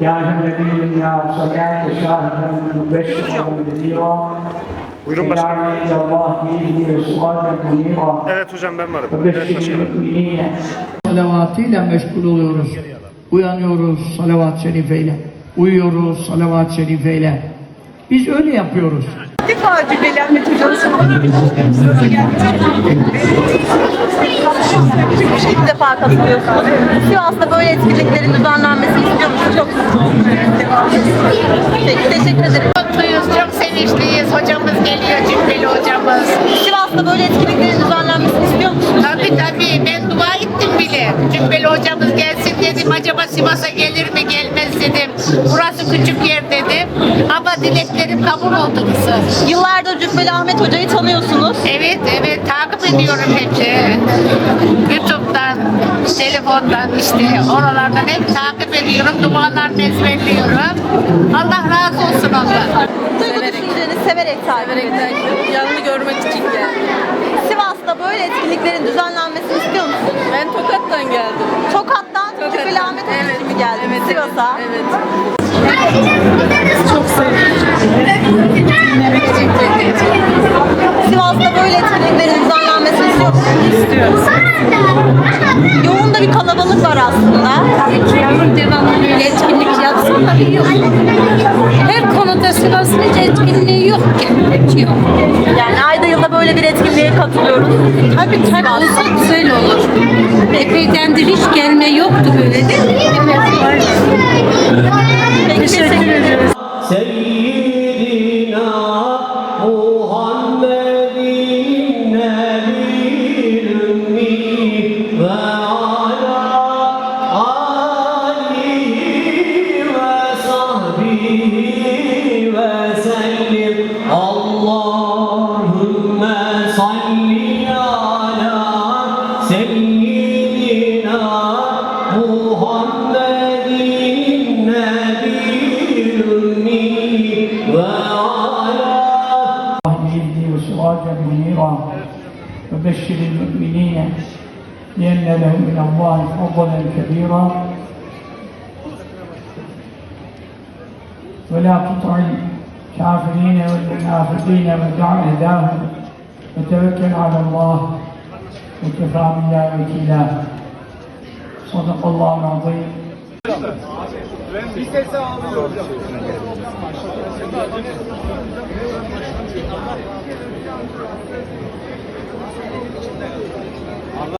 يا أيها الذين أرسلناك شاهدا مبشرا ونذيرا Buyurun başkanım. وداعيا إلى الله بإذنه وسراجا منيرا Evet hocam ben varım. Evet وبشر başkanım. المؤمنين Salavatıyla meşgul oluyoruz. Uyanıyoruz salavat şerifeyle. Uyuyoruz salavat şerifeyle. Biz öyle yapıyoruz. İlk defa Cübbeli Ahmet Hoca'nın İlk defa katılıyorsunuz. Sivas'ta böyle etkinliklerin düzenlenmesini istiyor musunuz? Çok Peki teşekkür ederim. Mutluyuz, çok sevinçliyiz. Hocamız geliyor, Cübbeli hocamız. Sivas'ta böyle etkinliklerin düzenlenmesini dedim. Acaba Sivas'a gelir mi, gelmez dedim. Burası küçük yer dedim. Ama dileklerim kabul oldu kızım. Yıllardır Cübbeli Ahmet Hoca'yı tanıyorsunuz. Evet, evet, takip ediyorum hep. e, YouTube'dan, telefondan işte oralardan hep takip ediyorum. Dualarını ezberliyorum. Allah razı olsun ondan. Duygu düşüncenizi severek takip ediyorum. Yanını görmek için geldim. Sivas'ta böyle etkinliklerin düzenlenmesini istiyor musunuz? Ben Tokat'tan geldim. Tokat'tan Cübbeli Ahmet Hoca için mi geldiniz Sivas'a? Evet. Sivas'ta böyle etkinliklerin düzenlenmesini istiyor musunuz? İstiyoruz. Yoğun da bir kalabalık var aslında. Devamlı böyle etkinlik yok. Her başka gazeteci etkinliği yok ki. Yani ayda yılda böyle bir etkinliğe katılıyoruz. Tabii tabii olsa güzel olur. Epeyden de hiç gelme yoktu böyle de. Peki, teşekkür ederiz. Seyyidina وبشر المؤمنين لأن له من الله فضلا كبيرا. ولا تطع الكافرين والمنافقين ودع ve tevekkül alallah ve kefâ billâhi vekîlâ. Sadakallahu azim.